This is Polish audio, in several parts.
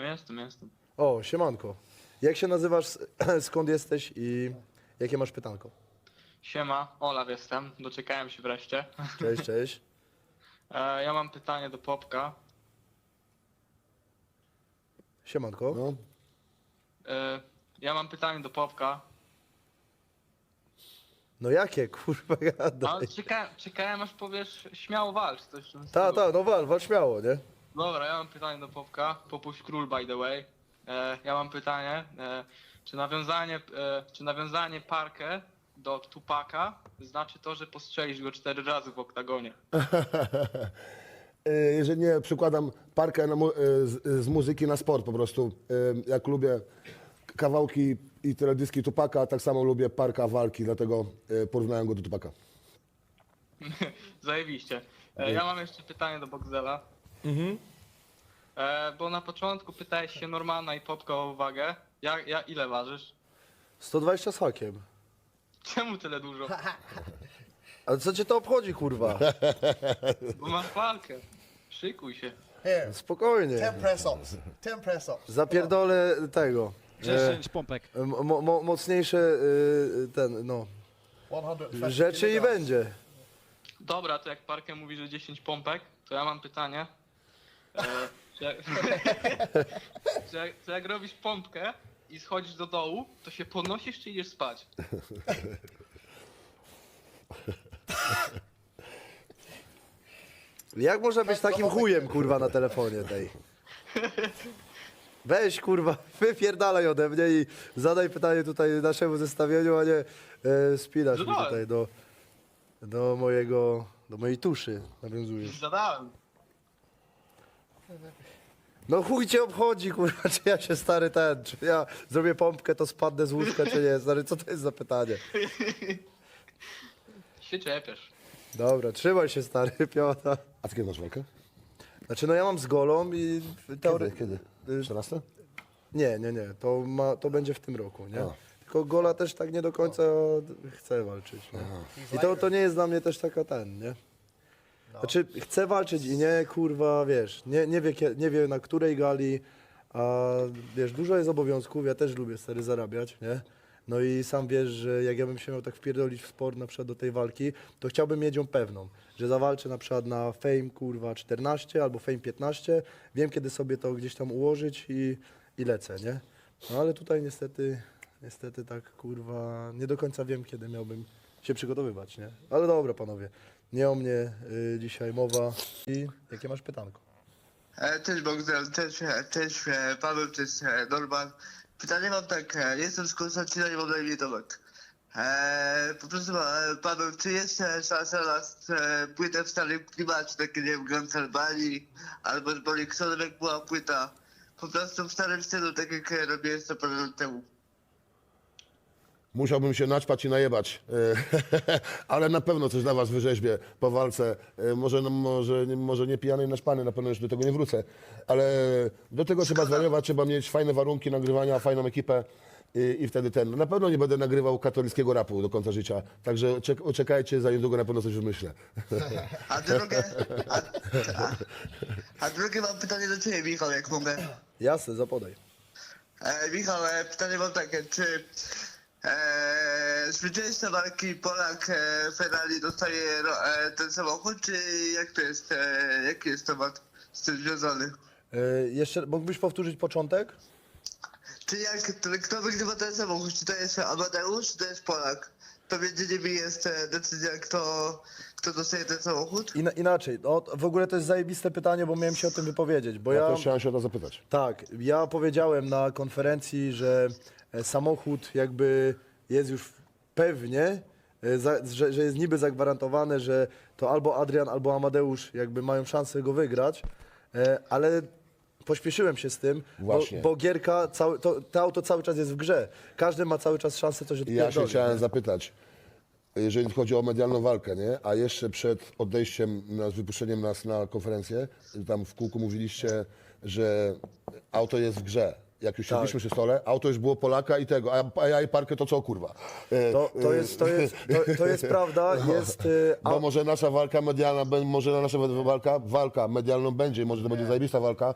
No jestem, jestem. O, siemanko. Jak się nazywasz, skąd jesteś i jakie masz pytanko? Siema, Olaf jestem, doczekałem się wreszcie. Cześć, cześć. E, ja mam pytanie do Popka. Siemanko. No, E, ja mam pytanie do Popka. No jakie, kurwa, No, gadaj. czekałem, czekałem aż powiesz, śmiało walcz, coś w tym Ta, stylu. ta, no wal, wal śmiało, nie? Dobra, ja mam pytanie do Popka. Popuść król, by the way. E, ja mam pytanie, e, czy nawiązanie, e, czy nawiązanie parkę do Tupaka znaczy to, że postrzelisz go cztery razy w oktagonie? E, Jeżeli nie, przykładam parkę na mu- e, z, z muzyki na sport po prostu. E, Jak lubię kawałki i teledyski Tupaka, tak samo lubię parka walki, dlatego e, porównałem go do Tupaka. Zajebiście. E, ja mam jeszcze pytanie do Boxdela. E, bo na początku pytałeś się Normana i Popka o uwagę. Ja, ja ile ważysz? 120 z hakiem. Czemu tyle dużo? Ale co cię to obchodzi, kurwa? Bo masz walkę. Szykuj się. Here, Spokojnie. 10 press ups. 10 press ups. Zapierdolę tego. E, 10 pompek. mo, mo, mocniejsze y, ten, no, 150 rzeczy i kilograms. będzie. Dobra, to jak Parkę mówi, że 10 pompek, to ja mam pytanie. E, czy, jak, czy, jak, czy jak robisz pompkę i schodzisz do dołu, to się podnosisz czy idziesz spać? Jak można być takim chujem, kurwa, na telefonie tej? Weź, kurwa, wypierdalaj ode mnie i zadaj pytanie tutaj naszemu zestawieniu, a nie e, spinasz mi Zadałem. tutaj do, do mojego, do mojej tuszy nawiązujesz. Zadałem. No chuj cię obchodzi, kurwa, czy ja się stary ten, czy ja zrobię pompkę, to spadnę z łóżka, czy nie, stary, co to jest za pytanie? Się czepiasz. Dobra, trzymaj się, stary, piota. A ty kiedy masz walkę? Znaczy, no ja mam z golą i Kiedy? teoretycznie... Kiedy? 14? Nie, nie, nie. To, ma, to będzie w tym roku, nie? A. Tylko Gola też tak nie do końca chce walczyć. Nie? I to, to nie jest dla mnie też taka ten, nie? Znaczy, chce walczyć i nie, kurwa, wiesz, nie, nie, wie, nie wie na której gali, a wiesz, dużo jest obowiązków, ja też lubię stary zarabiać, nie? No i sam wiesz, że jak ja bym się miał tak wpierdolić w sport na przykład do tej walki, to chciałbym mieć ją pewną, że zawalczę na przykład na Fame, kurwa, 14 albo Fame 15, wiem kiedy sobie to gdzieś tam ułożyć i, i lecę, nie? No ale tutaj niestety, niestety tak, kurwa, nie do końca wiem, kiedy miałbym się przygotowywać, nie? Ale dobra, panowie, nie o mnie y, dzisiaj mowa i jakie masz pytanko? E, Cześć Bogdan, cześć, e, cześć e, Paweł, cześć e, Norman. Pytanie mam tak, e, jestem z Konstancina i mam na imię Tomek. E, po prostu e, Paweł, czy jest e, szansa na e, płytę w starym klimacie, takie nie wiem, Grand Albanii, albo z Boliksonem jak była płyta, po prostu w starym stylu, tak jak e, robiłem 100 parę lat temu. Musiałbym się naćpać i najebać, E, ale na pewno coś dla was wyrzeźbię po walce. E, Może, no, może, nie- może nie pijany i naćpany, na pewno już do tego nie wrócę, ale do tego trzeba zwariować, trzeba mieć fajne warunki nagrywania, fajną ekipę i, i wtedy ten. Na pewno nie będę nagrywał katolickiego rapu do końca życia, także czek, czekajcie, za niedługo na pewno coś wymyślę. A drugie, a, a, a drugie mam pytanie do ciebie, Michał, jak mogę. Jasne, zapodaj. E, Michał, e, pytanie mam takie, czy e, zwycięzca walki Polak e, Ferrari dostaje ro, e, ten samochód, czy jak to jest, e, jaki jest temat z tym związany? Y, jeszcze mógłbyś powtórzyć początek? Czy jak, to, kto wygrywa ten samochód, czy to jest Amadeusz, czy to jest Polak? To między nimi jest e, decyzja, kto, kto dostaje ten samochód? Ina, inaczej, no, w ogóle to jest zajebiste pytanie, bo miałem się o tym wypowiedzieć, bo Ja ja... też chciałem się o to zapytać. Tak, ja powiedziałem na konferencji, że e, samochód jakby jest już pewnie, e, za, że, że jest niby zagwarantowane, że to albo Adrian, albo Amadeusz jakby mają szansę go wygrać, e, ale pośpieszyłem się z tym, bo, Właśnie. bo gierka, cały, to, to auto cały czas jest w grze. Każdy ma cały czas szansę coś odpierdolić. ja się chciałem zapytać, jeżeli chodzi o medialną walkę, nie? a jeszcze przed odejściem, nas, wypuszczeniem nas na konferencję, tam w kółku mówiliście, że auto jest w grze. Jak już Tak. siedliśmy przy stole, auto już było Polaka i tego, a, a ja i parkę to co kurwa. E, To, to, jest, to, jest, to, to jest prawda, jest... y, a- Bo może nasza walka medialna, bę- może nasza walka, walka medialną będzie, może to będzie zajebista walka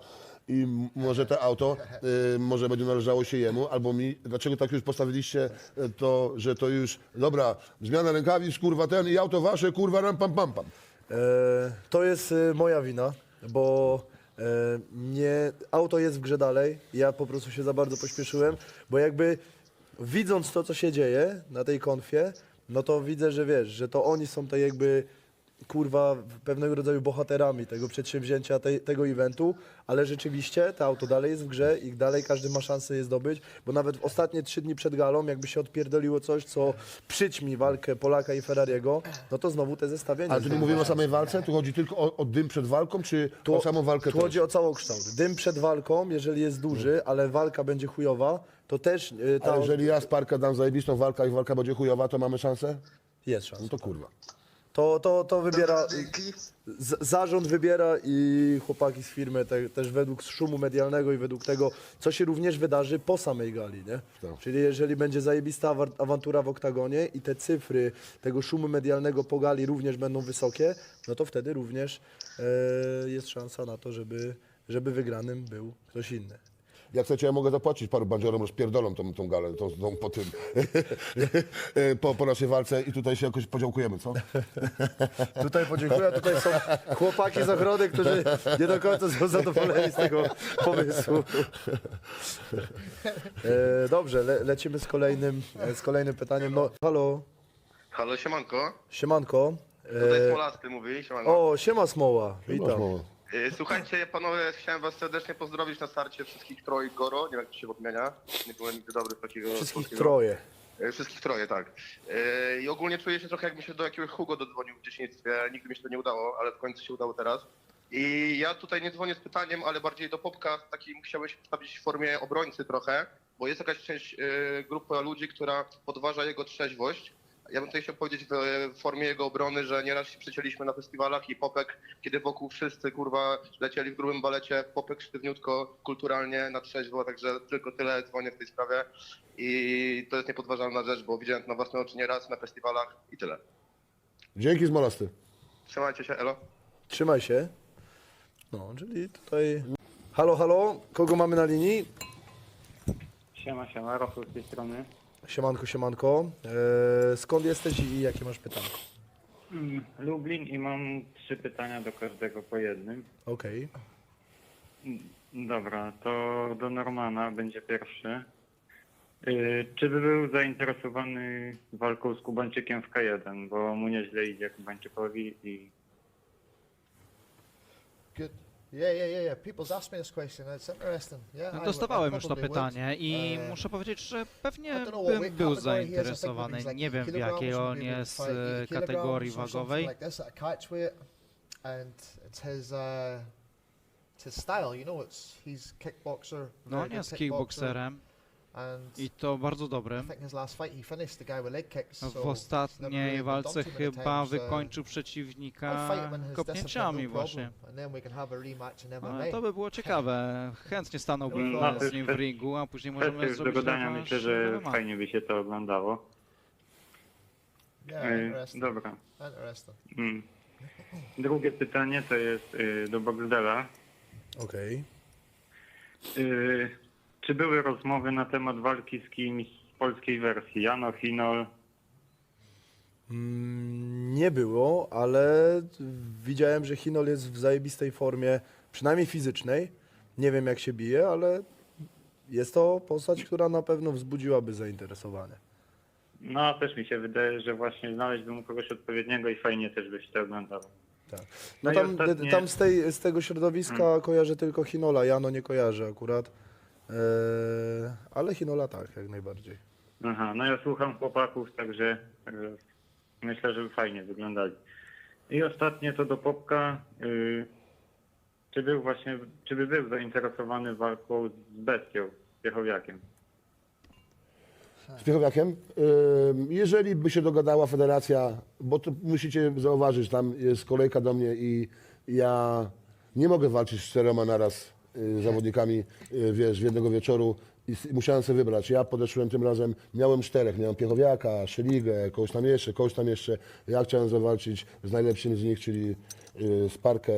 i m- może to auto y, może będzie należało się jemu, albo mi. Dlaczego tak już postawiliście y, to, że to już, dobra, zmiana rękawic, kurwa ten i auto wasze, kurwa ram pam pam pam. E, to jest e, moja wina, bo e, nie, auto jest w grze dalej. Ja po prostu się za bardzo pośpieszyłem, bo jakby widząc to, co się dzieje na tej konfie, no to widzę, że wiesz, że to oni są te jakby kurwa pewnego rodzaju bohaterami tego przedsięwzięcia, tej, tego eventu, ale rzeczywiście to auto dalej jest w grze i dalej każdy ma szansę je zdobyć, bo nawet w ostatnie trzy dni przed galą, jakby się odpierdoliło coś, co przyćmi walkę Polaka i Ferrariego, no to znowu te zestawienie. Ale tu nie mówimy o samej walce, tu chodzi tylko o, o dym przed walką, czy o samą walkę Tu też? chodzi o całokształt. Dym przed walką, jeżeli jest duży, ale walka będzie chujowa, to też y, ta Ale jeżeli ja z parka dam zajebistą walkę i walka będzie chujowa, to mamy szansę? jest szansa. No to kurwa. To, to, to wybiera, dzięki. z, zarząd wybiera i chłopaki z firmy te, też według szumu medialnego i według tego, co się również wydarzy po samej gali, nie? Tak. Czyli jeżeli będzie zajebista awa- awantura w oktagonie i te cyfry tego szumu medialnego po gali również będą wysokie, no to wtedy również e, jest szansa na to, żeby, żeby wygranym był ktoś inny. Jak chcecie, ja mogę zapłacić paru bandziorom, rozpierdolą tą, tą galę, tą, tą po tym, po, po naszej walce i tutaj się jakoś podziękujemy, co? Tutaj podziękuję. Tutaj są chłopaki z ochrony, którzy nie do końca są zadowoleni z tego pomysłu. E, dobrze, le, lecimy z kolejnym, z kolejnym pytaniem. No, halo, Halo, siemanko. siemanko. Tutaj E, Smolasty mówi, siemanko. o, siema Smoła, witam. Y, Słuchajcie, panowie, chciałem was serdecznie pozdrowić na starcie wszystkich troje Goro. Nie wiem, jak to się odmienia. Nie byłem nigdy dobry z takiego... Wszystkich polskiego- troje. Y, Wszystkich troje, tak. Y, I ogólnie czuję się trochę, jakbym się do jakiegoś Hugo dodzwonił w dzieciństwie. Nigdy mi się to nie udało, ale w końcu się udało teraz. I ja tutaj nie dzwonię z pytaniem, ale bardziej do Popka, takim chciałbym się przedstawić w formie obrońcy trochę, bo jest jakaś część y, grupy ludzi, która podważa jego trzeźwość. Ja bym tutaj chciał powiedzieć w, formie jego obrony, że nieraz się przycięliśmy na festiwalach i Popek, kiedy wokół wszyscy kurwa lecieli w grubym balecie, Popek sztywniutko, kulturalnie, na trzeźwo, także tylko tyle dzwonię w tej sprawie i to jest niepodważalna rzecz, bo widziałem to na własne oczy nieraz na festiwalach i tyle. Dzięki z molasty. Trzymajcie się, elo. Trzymaj się. No, czyli tutaj... Halo, halo, kogo mamy na linii? Siema, siema, Rafał z tej strony. Siemanko, siemanko. E, skąd jesteś i jakie masz pytanko? Mm, Lublin i mam trzy pytania do każdego po jednym. Okej. Dobra, to do Normana będzie pierwszy. Yy, czy by był zainteresowany walką z Kubańczykiem w K1, bo mu nieźle idzie Kubańczykowi i Good. Yeah, yeah, yeah, yeah. People's asked me this question. It's interesting. Yeah. I would- I Dostawałem już to probably would. pytanie i E, muszę powiedzieć, że I pewnie bym był. I zainteresowany. Nie wiem w jakiej on jest e, kategorii wagowej. uh. No on jest kickboxer, kickboxerem i to bardzo so W ostatniej walce chyba wykończył przeciwnika kopnięciami no właśnie. No, ale to by było ciekawe. Chętnie stanąłbym No, z nim w kwest- ringu, a później możemy zrobić gadania. rewanż Myślę, że MMA. fajnie by się to oglądało. Dobra. Interesting. Mm. Drugie pytanie to jest yy, do Bogdela. Okej. Yy, czy były rozmowy na temat walki z kimś z polskiej wersji? Jano, Hinol, Mm, Nie było, ale widziałem, że Hinol jest w zajebistej formie, przynajmniej fizycznej. Nie wiem jak się bije, ale jest to postać, która na pewno wzbudziłaby zainteresowanie. No, też mi się wydaje, że właśnie znaleźć bym kogoś odpowiedniego i fajnie też by się to oglądało. Tak. No No tam, ostatnie- tam z, tej, z tego środowiska kojarzę tylko Hinola, Jano nie kojarzę akurat. Eee, ale Hinola tak, jak najbardziej. Aha, no ja słucham chłopaków, także, także myślę, że fajnie wyglądali. I ostatnie to do Popka. Yy, czy był właśnie, czy by był zainteresowany walką z Bestią, z Piechowiakiem? Z Piechowiakiem. Jeżeli by się dogadała federacja, bo to musicie zauważyć, tam jest kolejka do mnie i ja nie mogę walczyć z czterema naraz y, zawodnikami, y, wiesz, w jednego wieczoru i musiałem sobie wybrać. Ja podeszłem tym razem, miałem czterech, miałem Piechowiaka, Szeligę, kogoś tam jeszcze, kogoś tam jeszcze. Ja chciałem zawalczyć z najlepszym z nich, czyli y, Sparkę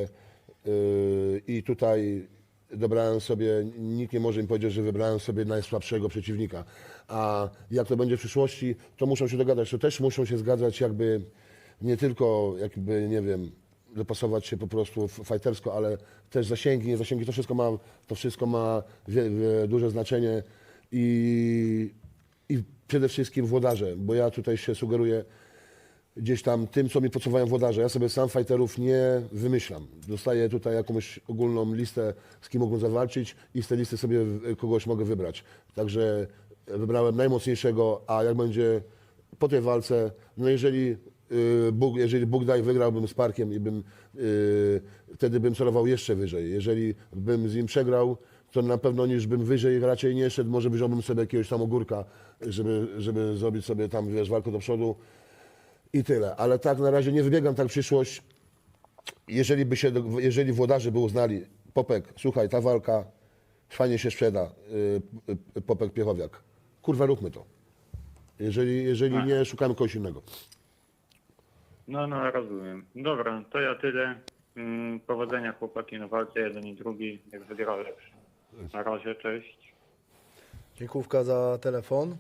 y, i tutaj dobrałem sobie, nikt nie może mi powiedzieć, że wybrałem sobie najsłabszego przeciwnika. A jak to będzie w przyszłości, to muszą się dogadać. To też muszą się zgadzać jakby nie tylko jakby, nie wiem, dopasować się po prostu fajtersko, ale też zasięgi, nie zasięgi, to wszystko ma, to wszystko ma wie, wie, duże znaczenie i, i przede wszystkim włodarze, bo ja tutaj się sugeruję gdzieś tam tym, co mi podsuwają włodarze. Ja sobie sam fighterów nie wymyślam. Dostaję tutaj jakąś ogólną listę, z kim mogą zawalczyć i z tej listy sobie kogoś mogę wybrać. Także wybrałem najmocniejszego, a jak będzie po tej walce, no jeżeli Bóg, jeżeli Bóg daj, wygrałbym z Parkiem i bym, y, wtedy bym celował jeszcze wyżej. Jeżeli bym z nim przegrał, to na pewno niż bym wyżej raczej nie szedł, może wziąłbym sobie jakiegoś tam ogórka, żeby, żeby zrobić sobie tam, wiesz, walkę do przodu i tyle. Ale tak na razie nie wybiegam tak w przyszłość. Jeżeli by się, jeżeli włodarze by uznali, Popek, słuchaj, ta walka fajnie się sprzeda, y, y, Popek Piechowiak. Kurwa, róbmy to. Jeżeli, jeżeli nie, szukamy kogoś innego. No, no, rozumiem. Dobra, to ja tyle. Mm, Powodzenia chłopaki na walce, jeden i drugi, jak wygra lepszy. Na razie, cześć. Dziękówka za telefon.